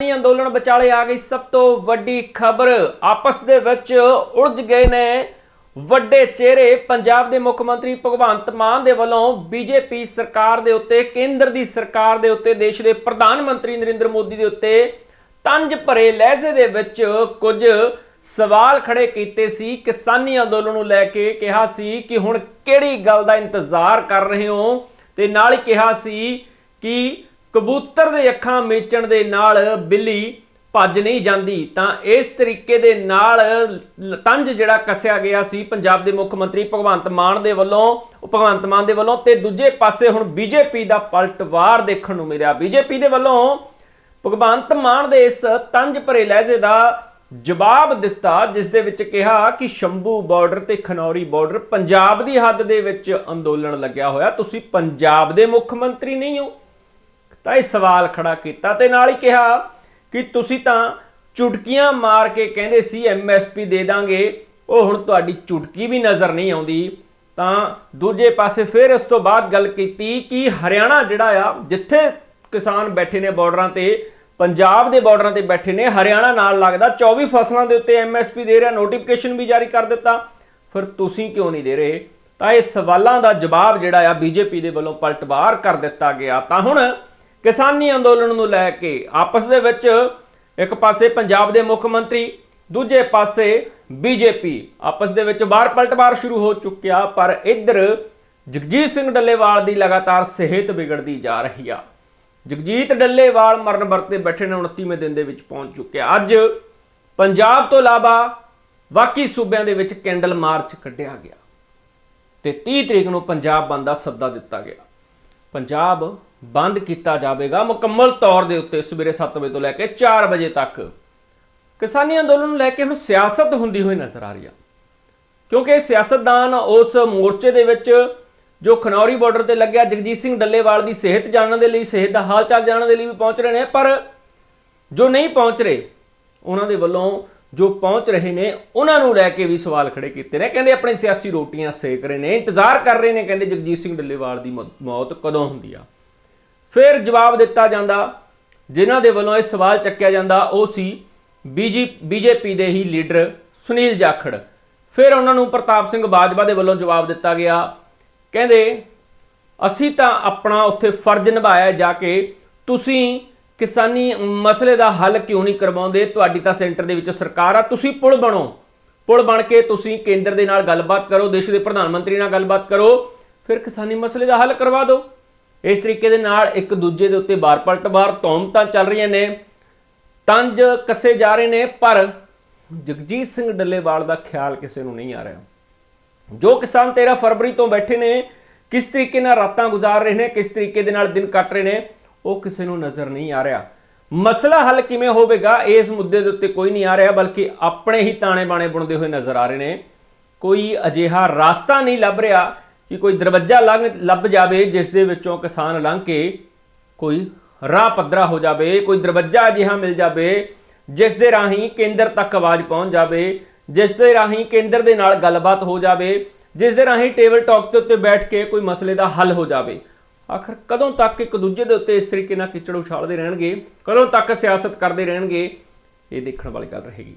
ਕਿਸਾਨੀ ਅੰਦੋਲਨ ਵਿਚਾਲੇ ਆ ਗਈ ਸਭ ਤੋਂ ਵੱਡੀ ਖਬਰ। ਆਪਸ ਦੇ ਵਿੱਚ ਉਲਝ ਗਏ ਨੇ ਵੱਡੇ ਚਿਹਰੇ। ਪੰਜਾਬ ਦੇ ਮੁੱਖ ਮੰਤਰੀ ਭਗਵੰਤ ਮਾਨ ਦੇ ਵੱਲੋਂ ਬੀਜੇਪੀ ਸਰਕਾਰ ਦੇ ਉੱਤੇ, ਕੇਂਦਰ ਦੀ ਸਰਕਾਰ ਦੇ ਉੱਤੇ, ਦੇਸ਼ ਦੇ ਪ੍ਰਧਾਨ ਮੰਤਰੀ ਨਰਿੰਦਰ ਮੋਦੀ ਦੇ ਉੱਤੇ ਤੰਜ ਭਰੇ ਲਹਿਜੇ ਦੇ ਵਿੱਚ ਕੁਝ ਸਵਾਲ ਖੜੇ ਕੀਤੇ ਸੀ। ਕਿਸਾਨੀ ਅੰਦੋਲਨ ਨੂੰ ਲੈ ਕੇ ਕਿਹਾ ਸੀ ਕਿ ਹੁਣ ਕਿਹੜੀ ਗੱਲ ਦਾ ਇੰਤਜ਼ਾਰ ਕਰ ਰਹੇ ਹੋ? ਤੇ ਨਾਲ ਹੀ ਕਿਹਾ ਸੀ ਕਿ ਕਬੂਤਰ ਦੇ ਅੱਖਾਂ ਮੇਚਣ ਦੇ ਨਾਲ ਬਿੱਲੀ ਭੱਜ ਨਹੀਂ ਜਾਂਦੀ, ਤਾਂ ਇਸ ਤਰੀਕੇ ਦੇ ਨਾਲ ਤੰਜ ਜਿਹੜਾ ਕੱਸਿਆ ਗਿਆ ਸੀ ਪੰਜਾਬ ਦੇ ਮੁੱਖ ਮੰਤਰੀ ਭਗਵੰਤ ਮਾਨ ਦੇ ਵੱਲੋਂ ਭਗਵੰਤ ਮਾਨ ਦੇ ਵੱਲੋਂ, ਤੇ ਦੂਜੇ ਪਾਸੇ ਹੁਣ ਬੀਜੇਪੀ ਦਾ ਪਲਟਵਾਰ ਦੇਖਣ ਨੂੰ ਮਿਲਿਆ। ਬੀਜੇਪੀ ਦੇ ਵੱਲੋਂ ਭਗਵੰਤ ਮਾਨ ਦੇ ਇਸ ਤੰਜ ਭਰੇ ਲਹਿਜੇ ਦਾ ਜਵਾਬ ਦਿੱਤਾ, ਜਿਸ ਦੇ ਵਿੱਚ ਕਿਹਾ ਕਿ ਸ਼ੰਭੂ ਬਾਰਡਰ ਤੇ ਖਨੌਰੀ ਬਾਰਡਰ ਪੰਜਾਬ ਦੀ ਹੱਦ ਦੇ ਵਿੱਚ ਅੰਦੋਲਨ ਲੱਗਿਆ ਹੋਇਆ। ਤੁਸੀਂ ਪੰਜਾਬ ਦੇ ਮੁੱਖ ਮੰਤਰੀ ਨਹੀਂ ਹੋ ਤਾਂ ਇਹ ਸਵਾਲ ਖੜਾ ਕੀਤਾ ਤੇ ਨਾਲ ਹੀ ਕਿਹਾ ਕਿ ਤੁਸੀਂ ਤਾਂ ਚੁਟਕੀਆਂ ਮਾਰ ਕੇ ਕਹਿੰਦੇ ਸੀ ਐਮਐਸਪੀ ਦੇ ਦਾਂਗੇ, ਉਹ ਹੁਣ ਤੁਹਾਡੀ ਚੁਟਕੀ ਵੀ ਨਜ਼ਰ ਨਹੀਂ ਆਉਂਦੀ। ਤਾਂ ਦੂਜੇ ਪਾਸੇ ਫਿਰ ਇਸ ਤੋਂ ਬਾਅਦ ਗੱਲ ਕੀਤੀ ਕਿ ਹਰਿਆਣਾ ਜਿਹੜਾ ਆ, ਜਿੱਥੇ ਕਿਸਾਨ ਬੈਠੇ ਨੇ ਬਾਰਡਰਾਂ ਤੇ, ਪੰਜਾਬ ਦੇ ਬਾਰਡਰਾਂ ਤੇ ਬੈਠੇ ਨੇ, ਹਰਿਆਣਾ ਨਾਲ ਲੱਗਦਾ 24 ਫਸਲਾਂ ਦੇ ਉੱਤੇ ਐਮਐਸਪੀ ਦੇ ਰਿਹਾ ਨੋਟੀਫਿਕੇਸ਼ਨ ਵੀ ਜਾਰੀ ਕਰ ਦਿੱਤਾ। ਫਿਰ ਤੁਸੀਂ ਕਿਉਂ ਨਹੀਂ ਦੇ ਰਹੇ? ਤਾਂ ਇਹ ਸਵਾਲਾਂ ਦਾ ਜਵਾਬ ਜਿਹੜਾ ਆ ਬੀਜੇਪੀ ਦੇ ਵੱਲੋਂ ਪਲਟਵਾਰ ਕਰ ਦਿੱਤਾ ਗਿਆ। ਤਾਂ ਹੁਣ ਕਿਸਾਨੀ ਅੰਦੋਲਨ ਨੂੰ ਲੈ ਕੇ ਆਪਸ ਦੇ ਵਿੱਚ ਇੱਕ ਪਾਸੇ ਪੰਜਾਬ ਦੇ ਮੁੱਖ ਮੰਤਰੀ, ਦੂਜੇ ਪਾਸੇ ਬੀਜੇਪੀ। ਆਪਸ ਦੇ ਵਿੱਚ ਬਾਹਰ ਪਲਟਵਾਰ ਸ਼ੁਰੂ ਹੋ ਚੁੱਕਿਆ, ਪਰ ਇੱਧਰ ਜਗਜੀਤ ਸਿੰਘ ਡੱਲੇਵਾਲ ਦੀ ਲਗਾਤਾਰ ਸਿਹਤ ਵਿਗੜਦੀ ਜਾ ਰਹੀ ਆ। ਜਗਜੀਤ ਡੱਲੇਵਾਲ ਮਰਨ ਵਰਤੇ ਬੈਠੇ ਨੇ 29ਵੇਂ ਦਿਨ ਦੇ ਵਿੱਚ ਪਹੁੰਚ ਚੁੱਕਿਆ ਅੱਜ ਪੰਜਾਬ ਤੋਂ ਇਲਾਵਾ ਬਾਕੀ ਸੂਬਿਆਂ ਦੇ ਵਿੱਚ ਕੈਂਡਲ ਮਾਰਚ ਕੱਢਿਆ ਗਿਆ ਤੇ 30 ਤਰੀਕ ਨੂੰ ਪੰਜਾਬ ਬੰਦ ਦਾ ਸੱਦਾ ਦਿੱਤਾ ਗਿਆ। ਪੰਜਾਬ ਬੰਦ ਕੀਤਾ ਜਾਵੇਗਾ ਮੁਕੰਮਲ ਤੌਰ ਦੇ ਉੱਤੇ ਸਵੇਰੇ 7 ਵਜੇ ਤੋਂ ਲੈ ਕੇ 4 ਵਜੇ ਤੱਕ। ਕਿਸਾਨੀ ਅੰਦੋਲਨ ਨੂੰ ਲੈ ਕੇ ਹੁਣ ਸਿਆਸਤ ਹੁੰਦੀ ਹੋਈ ਨਜ਼ਰ ਆ ਰਹੀ ਆ। ਕਿਉਂਕਿ ਸਿਆਸਤਦਾਨ ਉਸ ਮੋਰਚੇ ਦੇ ਵਿੱਚ ਜੋ ਖਨੌਰੀ ਬਾਰਡਰ ਤੇ ਲੱਗਿਆ, ਜਗਜੀਤ ਸਿੰਘ ਡੱਲੇਵਾਲ ਦੀ ਸਿਹਤ ਜਾਣਨ ਦੇ ਲਈ, ਸਿਹਤ ਦਾ ਹਾਲ ਚਾਲ ਜਾਣਨ ਦੇ ਲਈ ਵੀ ਪਹੁੰਚ ਰਹੇ ਨੇ। ਪਰ ਜੋ ਨਹੀਂ ਪਹੁੰਚ ਰਹੇ, ਉਹਨਾਂ ਦੇ ਵੱਲੋਂ ਜੋ ਪਹੁੰਚ ਰਹੇ ਨੇ, ਉਹਨਾਂ ਨੂੰ ਲੈ ਕੇ ਵੀ ਸਵਾਲ ਖੜੇ ਕੀਤੇ ਨੇ। ਕਹਿੰਦੇ ਆਪਣੀ ਸਿਆਸੀ ਰੋਟੀਆਂ ਸੇਕ ਰਹੇ ਨੇ, ਇੰਤਜ਼ਾਰ ਕਰ ਰਹੇ ਨੇ, ਕਹਿੰਦੇ ਜਗਜੀਤ ਸਿੰਘ ਡੱਲੇਵਾਲ ਦੀ ਮੌਤ ਕਦੋਂ ਹੁੰਦੀ ਆ? ਫਿਰ ਜਵਾਬ ਦਿੱਤਾ ਜਾਂਦਾ, ਜਿਨ੍ਹਾਂ ਦੇ ਵੱਲੋਂ ਇਹ ਸਵਾਲ ਚੱਕਿਆ ਜਾਂਦਾ, ਉਹ ਸੀ ਬੀਜੀ, ਬੀਜੇਪੀ ਦੇ ਹੀ ਲੀਡਰ ਸੁਨੀਲ ਜਾਖੜ। ਫਿਰ ਉਹਨਾਂ ਨੂੰ ਪ੍ਰਤਾਪ ਸਿੰਘ ਬਾਜਵਾ ਦੇ ਵੱਲੋਂ ਜਵਾਬ ਦਿੱਤਾ ਗਿਆ। ਕਹਿੰਦੇ, ਅਸੀਂ ਤਾਂ ਆਪਣਾ ਉੱਥੇ ਫਰਜ਼ ਨਿਭਾਇਆ ਜਾ ਕੇ ਤੁਸੀਂ ਕਿਸਾਨੀ ਮਸਲੇ ਦਾ ਹੱਲ ਕਿਉਂ ਨਹੀਂ ਕਰਵਾਉਂਦੇ? ਤੁਹਾਡੀ ਤਾਂ ਸੈਂਟਰ ਦੇ ਵਿੱਚ ਸਰਕਾਰ ਆ, ਤੁਸੀਂ ਪੁਲ ਬਣੋ। ਪੁਲ ਬਣ ਕੇ ਤੁਸੀਂ ਕੇਂਦਰ ਦੇ ਨਾਲ ਗੱਲਬਾਤ ਕਰੋ, ਦੇਸ਼ ਦੇ ਪ੍ਰਧਾਨ ਮੰਤਰੀ ਨਾਲ ਗੱਲਬਾਤ ਕਰੋ, ਫਿਰ ਕਿਸਾਨੀ ਮਸਲੇ ਦਾ ਹੱਲ ਕਰਵਾ ਦਿਓ। ਇਸ ਤਰੀਕੇ ਦੇ ਨਾਲ ਇੱਕ ਦੂਜੇ ਦੇ ਉੱਤੇ ਬਾਰ ਪਲਟਵਾਰ ਤੌਮਤਾਂ ਚੱਲ ਰਹੀਆਂ ਨੇ, ਤੰਜ ਕੱਸੇ ਜਾ ਰਹੇ ਨੇ, ਪਰ ਜਗਜੀਤ ਸਿੰਘ ਡੱਲੇਵਾਲ ਦਾ ਖਿਆਲ ਕਿਸੇ ਨੂੰ ਨਹੀਂ ਆ ਰਿਹਾ। ਜੋ ਕਿਸਾਨ 13 ਫਰਵਰੀ ਤੋਂ ਬੈਠੇ ਨੇ, ਕਿਸ ਤਰੀਕੇ ਨਾਲ ਰਾਤਾਂ ਗੁਜ਼ਾਰ ਰਹੇ ਨੇ, ਕਿਸ ਤਰੀਕੇ ਦੇ ਨਾਲ ਦਿਨ ਕੱਟ ਰਹੇ ਨੇ, ਉਹ ਕਿਸੇ ਨੂੰ ਨਜ਼ਰ ਨਹੀਂ ਆ ਰਿਹਾ। ਮਸਲਾ ਹੱਲ ਕਿਵੇਂ ਹੋਵੇਗਾ, ਇਸ ਮੁੱਦੇ ਦੇ ਉੱਤੇ ਕੋਈ ਨਹੀਂ ਆ ਰਿਹਾ, ਬਲਕਿ ਆਪਣੇ ਹੀ ਤਾਣੇ ਬਾਣੇ ਬੁਣਦੇ ਹੋਏ ਨਜ਼ਰ ਆ ਰਹੇ ਨੇ। ਕੋਈ ਅਜਿਹਾ ਰਾਸਤਾ ਨਹੀਂ ਲੱਭ ਰਿਹਾ ਕਿ ਕੋਈ ਦਰਵਾਜ਼ਾ ਲੰਘ ਲੱਭ ਜਾਵੇ, ਜਿਸ ਦੇ ਵਿੱਚੋਂ ਕਿਸਾਨ ਲੰਘ ਕੇ ਕੋਈ ਰਾਹ ਪੱਧਰਾ ਹੋ ਜਾਵੇ, ਕੋਈ ਦਰਵਾਜ਼ਾ ਅਜਿਹਾ ਮਿਲ ਜਾਵੇ, ਜਿਸ ਦੇ ਰਾਹੀਂ ਕੇਂਦਰ ਤੱਕ ਆਵਾਜ਼ ਪਹੁੰਚ ਜਾਵੇ, ਜਿਸ ਦੇ ਰਾਹੀਂ ਕੇਂਦਰ ਦੇ ਨਾਲ ਗੱਲਬਾਤ ਹੋ ਜਾਵੇ, ਜਿਸ ਦੇ ਰਾਹੀਂ ਟੇਬਲ ਟਾਕ ਦੇ ਉੱਤੇ ਬੈਠ ਕੇ ਕੋਈ ਮਸਲੇ ਦਾ ਹੱਲ ਹੋ ਜਾਵੇ। ਆਖਰ ਕਦੋਂ ਤੱਕ ਇੱਕ ਦੂਜੇ ਦੇ ਉੱਤੇ ਇਸ ਤਰੀਕੇ ਨਾਲ ਕਿਚੜ ਉਛਾਲਦੇ ਰਹਿਣਗੇ? ਕਦੋਂ ਤੱਕ ਸਿਆਸਤ ਕਰਦੇ ਰਹਿਣਗੇ? ਇਹ ਦੇਖਣ ਵਾਲੀ ਗੱਲ ਰਹੇਗੀ।